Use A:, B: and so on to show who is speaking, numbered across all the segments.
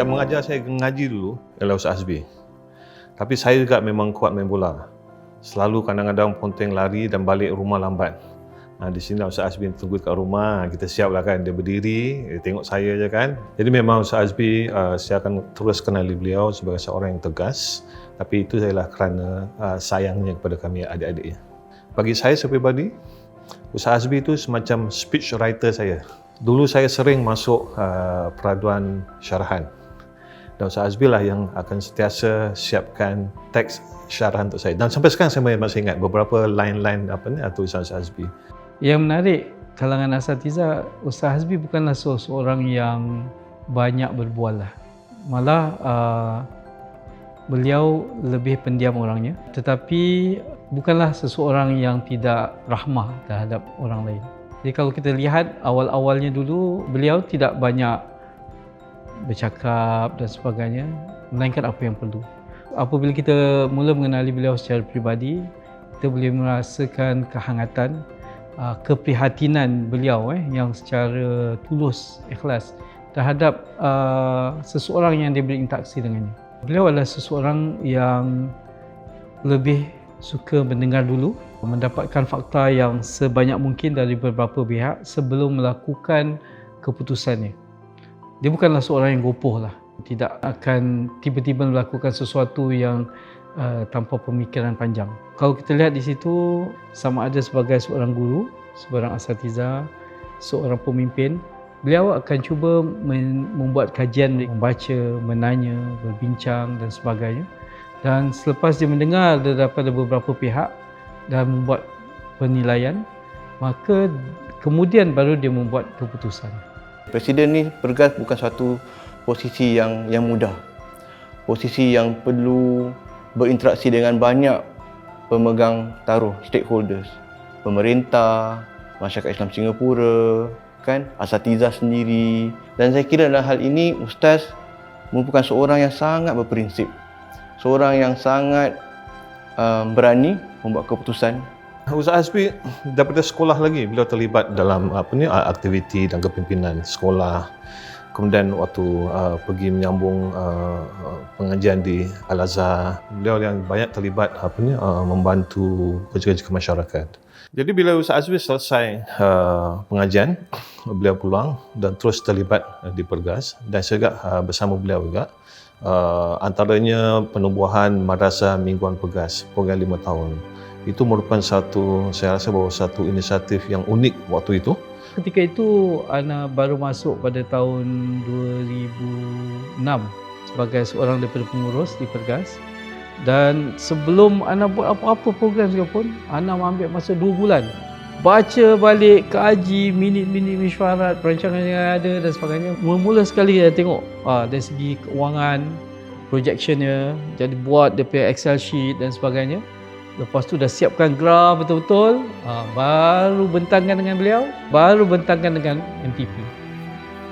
A: Yang mengajar saya ngaji dulu ialah Ustaz Azbi. Tapi saya juga memang kuat main bola. Selalu kadang-kadang ponteng lari dan balik rumah lambat. Ha, di sini Ustaz Azbi tunggu kat rumah, kita siap lah kan. Dia berdiri, dia tengok saya je kan. Jadi memang Ustaz Azbi, uh, saya akan terus kenali beliau sebagai seorang yang tegas. Tapi itu adalah kerana uh, sayangnya kepada kami adik-adiknya. Bagi saya sepribadi, Ustaz Azbi itu semacam speech writer saya. Dulu saya sering masuk uh, peraduan syarahan. Dan Ustaz Azbi lah yang akan sentiasa siapkan teks syarahan untuk saya. Dan sampai sekarang saya masih ingat beberapa line-line apa ni atau Ustaz Azbi.
B: Yang menarik kalangan asatiza Ustaz Hazbi bukanlah seorang yang banyak berbual lah. Malah uh, beliau lebih pendiam orangnya tetapi bukanlah seseorang yang tidak rahmah terhadap orang lain. Jadi kalau kita lihat awal-awalnya dulu beliau tidak banyak bercakap dan sebagainya melainkan apa yang perlu. Apabila kita mula mengenali beliau secara pribadi, kita boleh merasakan kehangatan uh, keprihatinan beliau eh yang secara tulus ikhlas terhadap uh, seseorang yang dia berinteraksi dengannya. Beliau adalah seseorang yang lebih suka mendengar dulu, mendapatkan fakta yang sebanyak mungkin dari beberapa pihak sebelum melakukan keputusannya. Dia bukanlah seorang yang gopoh lah. Tidak akan tiba-tiba melakukan sesuatu yang uh, tanpa pemikiran panjang. Kalau kita lihat di situ sama ada sebagai seorang guru, seorang asatiza, seorang pemimpin, beliau akan cuba membuat kajian, membaca, menanya, berbincang dan sebagainya. Dan selepas dia mendengar daripada beberapa pihak dan membuat penilaian, maka kemudian baru dia membuat keputusan.
C: Presiden ni pergas bukan satu posisi yang yang mudah. Posisi yang perlu berinteraksi dengan banyak pemegang taruh stakeholders. Pemerintah masyarakat Islam Singapura kan? Asatiza sendiri. Dan saya kira dalam hal ini ustaz merupakan seorang yang sangat berprinsip. Seorang yang sangat um, berani membuat keputusan
A: Ustaz Hasbi daripada sekolah lagi beliau terlibat dalam apa ni aktiviti dan kepimpinan sekolah. Kemudian waktu uh, pergi menyambung uh, pengajian di Al-Azhar beliau yang banyak terlibat apa ni uh, membantu kerja-kerja masyarakat. Jadi bila Ustaz Azwi selesai uh, pengajian beliau pulang dan terus terlibat uh, di Pergas dan saya juga uh, bersama beliau juga uh, antaranya penubuhan Madrasah Mingguan Pergas program lima tahun itu merupakan satu saya rasa bahawa satu inisiatif yang unik waktu itu.
B: Ketika itu Ana baru masuk pada tahun 2006 sebagai seorang daripada pengurus di Pergas. Dan sebelum Ana buat apa-apa program sekalipun Ana ambil masa 2 bulan. Baca balik, kaji minit-minit mesyuarat, perancangan yang ada dan sebagainya. Mula-mula sekali saya tengok ah, dari segi keuangan projectionnya jadi buat dia Excel sheet dan sebagainya Lepas tu dah siapkan graf betul-betul, ha, baru bentangkan dengan beliau, baru bentangkan dengan MTP,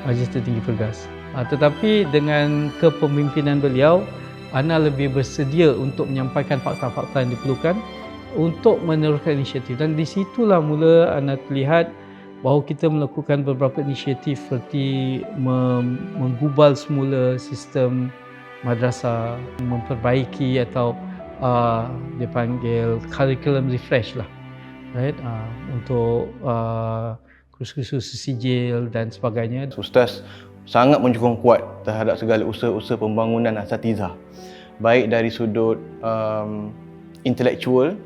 B: Majlis Tertinggi Pergas. Ha, tetapi dengan kepemimpinan beliau, Ana lebih bersedia untuk menyampaikan fakta-fakta yang diperlukan untuk meneruskan inisiatif. Dan di situlah mula Ana terlihat bahawa kita melakukan beberapa inisiatif seperti menggubal semula sistem madrasah, memperbaiki atau uh, dia panggil curriculum refresh lah right? Uh, untuk uh, kursus-kursus sijil dan sebagainya.
C: Ustaz sangat menyokong kuat terhadap segala usaha-usaha pembangunan asatiza. Baik dari sudut um, intellectual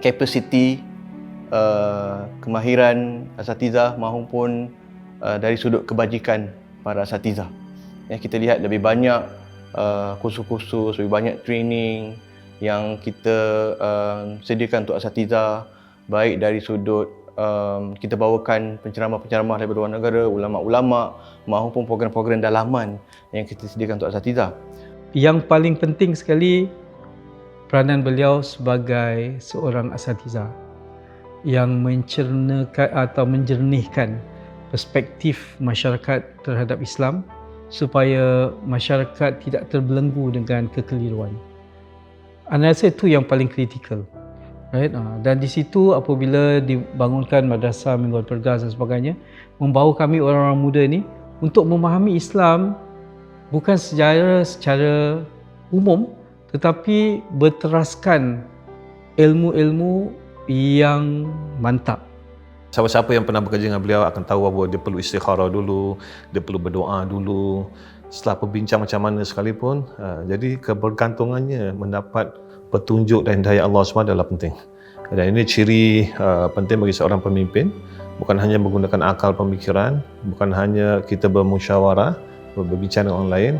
C: capacity uh, kemahiran asatiza maupun uh, dari sudut kebajikan para asatiza. Ya kita lihat lebih banyak uh, kursus-kursus lebih banyak training yang kita um, sediakan untuk asatiza baik dari sudut um, kita bawakan penceramah-penceramah dari luar negara, ulama-ulama maupun program-program dalaman yang kita sediakan untuk asatiza.
B: Yang paling penting sekali peranan beliau sebagai seorang asatiza yang mencernakan atau menjernihkan perspektif masyarakat terhadap Islam supaya masyarakat tidak terbelenggu dengan kekeliruan. Anda rasa itu yang paling kritikal. Right? Ah, dan di situ apabila dibangunkan madrasah mingguan pergas dan sebagainya, membawa kami orang-orang muda ini untuk memahami Islam bukan sejarah secara umum tetapi berteraskan ilmu-ilmu yang mantap.
A: Siapa-siapa yang pernah bekerja dengan beliau akan tahu bahawa dia perlu istikharah dulu, dia perlu berdoa dulu. Setelah berbincang macam mana sekalipun, uh, jadi kebergantungannya mendapat petunjuk dan hidayah Allah SWT adalah penting. Dan ini ciri uh, penting bagi seorang pemimpin, bukan hanya menggunakan akal pemikiran, bukan hanya kita bermusyawarah, berbincang dengan orang lain,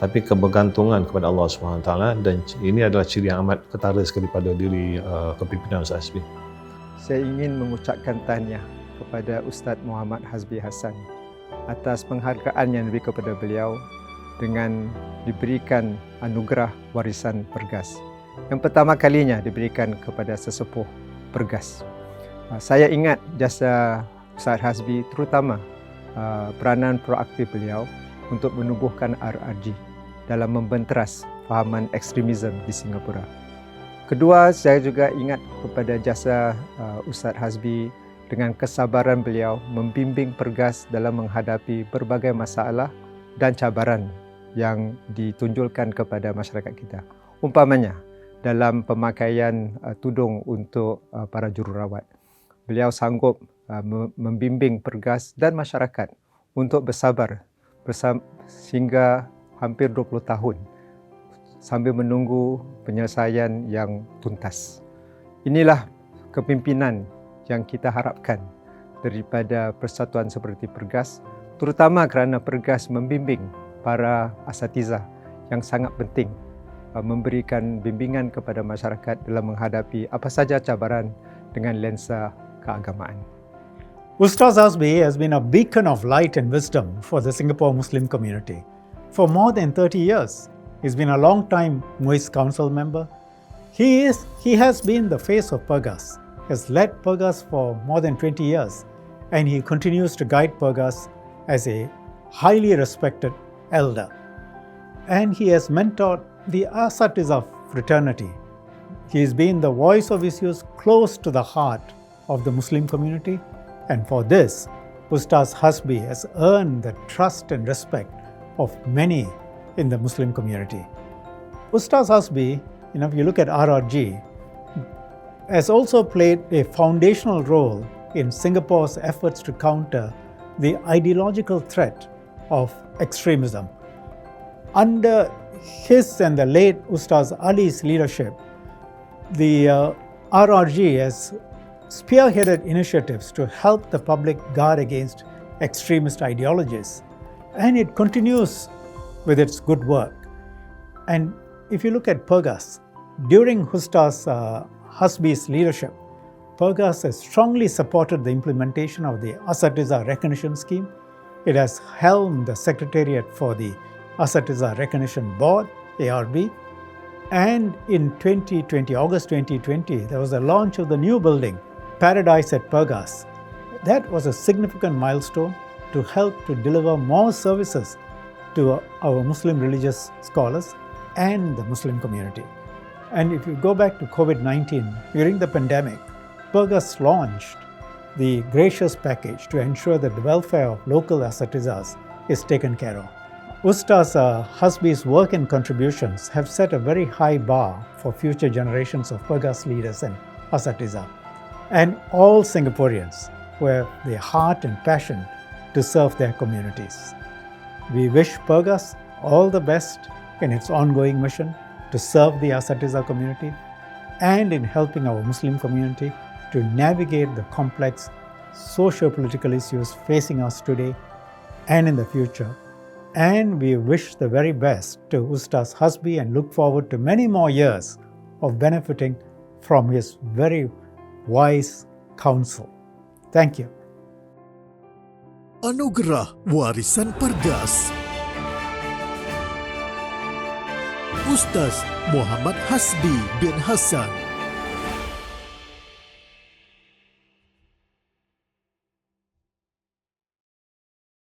A: tapi kebergantungan kepada Allah SWT dan ini adalah ciri yang amat ketara sekali pada diri uh, kepimpinan Ustaz Hasbi.
D: Saya ingin mengucapkan tahniah kepada Ustaz Muhammad Hazbi Hassan atas penghargaan yang diberi kepada beliau dengan diberikan anugerah warisan Pergas. Yang pertama kalinya diberikan kepada sesepuh Pergas. Ah, Saya ingat jasa Ustaz Hazbi terutama ah, peranan proaktif beliau untuk menubuhkan RRG dalam membenteras fahaman ekstremisme di Singapura. Kedua, saya juga ingat kepada jasa uh, Ustaz Hazbi dengan kesabaran beliau membimbing pergas dalam menghadapi berbagai masalah dan cabaran yang ditunjulkan kepada masyarakat kita. Umpamanya, dalam pemakaian uh, tudung untuk uh, para jururawat. Beliau sanggup uh, me- membimbing pergas dan masyarakat untuk bersabar bersama, sehingga hampir 20 tahun sambil menunggu penyelesaian yang tuntas. Inilah kepimpinan yang kita harapkan daripada persatuan seperti Pergas, terutama kerana Pergas membimbing para asatiza yang sangat penting uh, memberikan bimbingan kepada masyarakat dalam menghadapi apa saja cabaran dengan lensa keagamaan.
E: Ustaz Azbi has been a beacon of light and wisdom for the Singapore Muslim community. For more than 30 years, he's been a long time MUIS council member. He, is, he has been the face of Pergas, has led Pergas for more than 20 years, and he continues to guide Pergas as a highly respected elder. And he has mentored the Asatiza fraternity. He has been the voice of issues close to the heart of the Muslim community and for this, Ustaz Hasbi has earned the trust and respect of many in the Muslim community. Ustaz Hasbi, you know, if you look at RRG, has also played a foundational role in Singapore's efforts to counter the ideological threat of extremism. Under his and the late Ustaz Ali's leadership, the uh, RRG has spearheaded initiatives to help the public guard against extremist ideologies, and it continues with its good work. And if you look at Pergas, during Husta's uh, Hasbi's leadership, Pergas has strongly supported the implementation of the Asatiza Recognition Scheme. It has helmed the Secretariat for the Asatiza Recognition Board, ARB, and in 2020, August 2020, there was the launch of the new building, Paradise at Pergas. That was a significant milestone to help to deliver more services to our Muslim religious scholars and the Muslim community. And if you go back to COVID 19, during the pandemic, Pergas launched the gracious package to ensure that the welfare of local asatizas is taken care of. Ustaz uh, Hasbi's work and contributions have set a very high bar for future generations of Pergas leaders and asatiza, and all Singaporeans who have the heart and passion to serve their communities. We wish Pergas all the best in its ongoing mission to serve the Asatiza community and in helping our Muslim community to navigate the complex socio political issues facing us today and in the future. And we wish the very best to Ustaz Hasbi and look forward to many more years of benefiting from his very wise counsel. Thank you.
F: Anugerah Warisan Pergas Ustaz Muhammad Hasbi bin Hassan